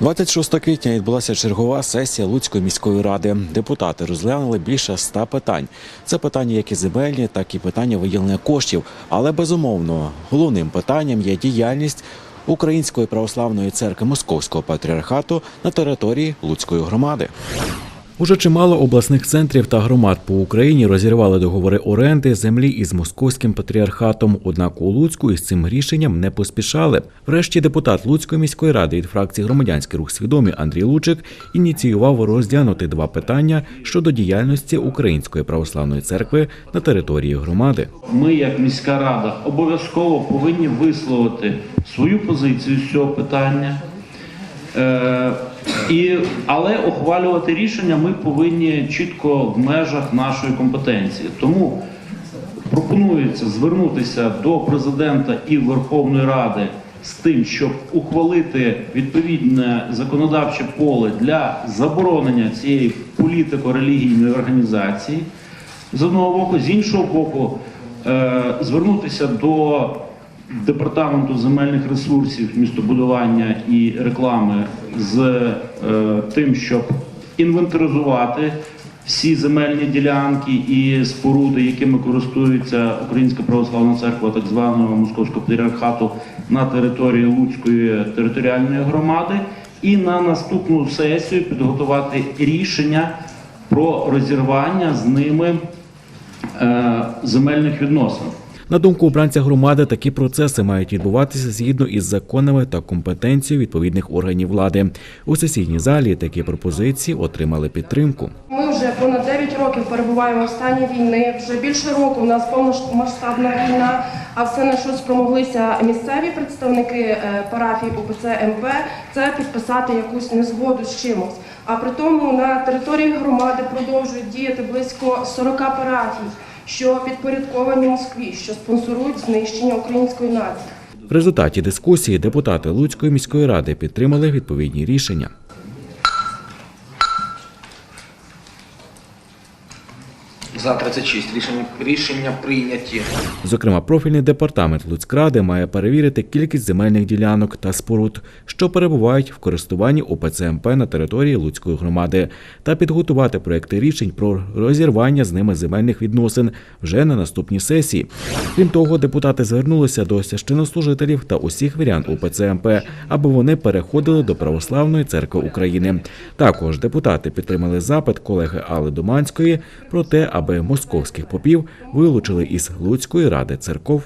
26 квітня відбулася чергова сесія Луцької міської ради. Депутати розглянули більше ста питань. Це питання як і земельні, так і питання виділення коштів. Але безумовно головним питанням є діяльність Української православної церкви Московського патріархату на території Луцької громади. Уже чимало обласних центрів та громад по Україні розірвали договори оренди землі із московським патріархатом. Однак у Луцьку із цим рішенням не поспішали. Врешті депутат Луцької міської ради від фракції Громадянський рух свідомі Андрій Лучик ініціював розглянути два питання щодо діяльності Української православної церкви на території громади. Ми, як міська рада, обов'язково повинні висловити свою позицію з цього питання. І, але ухвалювати рішення ми повинні чітко в межах нашої компетенції. Тому пропонується звернутися до президента і Верховної Ради з тим, щоб ухвалити відповідне законодавче поле для заборонення цієї політико-релігійної організації з одного боку, з іншого боку, е, звернутися до департаменту земельних ресурсів, містобудування і реклами з е, тим, щоб інвентаризувати всі земельні ділянки і споруди, якими користується Українська православна церква так званого Московського патріархату на території Луцької територіальної громади, і на наступну сесію підготувати рішення про розірвання з ними е, земельних відносин. На думку обранця громади, такі процеси мають відбуватися згідно із законами та компетенцією відповідних органів влади. У сесійній залі такі пропозиції отримали підтримку. Ми вже понад 9 років перебуваємо в стані війни. Вже більше року у нас повномасштабна війна. А все на що спромоглися місцеві представники е, парафії УПЦ МП, це підписати якусь незгоду з чимось. А при тому на території громади продовжують діяти близько 40 парафій, що підпорядковані Москві, що спонсорують знищення української нації. В результаті дискусії депутати Луцької міської ради підтримали відповідні рішення. За 36 рішення, рішення прийняті. Зокрема, профільний департамент Луцькради має перевірити кількість земельних ділянок та споруд, що перебувають в користуванні УПЦМП на території Луцької громади, та підготувати проекти рішень про розірвання з ними земельних відносин вже на наступній сесії. Крім того, депутати звернулися до священнослужителів та усіх вірян УПЦ МП, аби вони переходили до Православної церкви України. Також депутати підтримали запит колеги Алли Думанської про те, аби московських попів вилучили із Луцької ради церков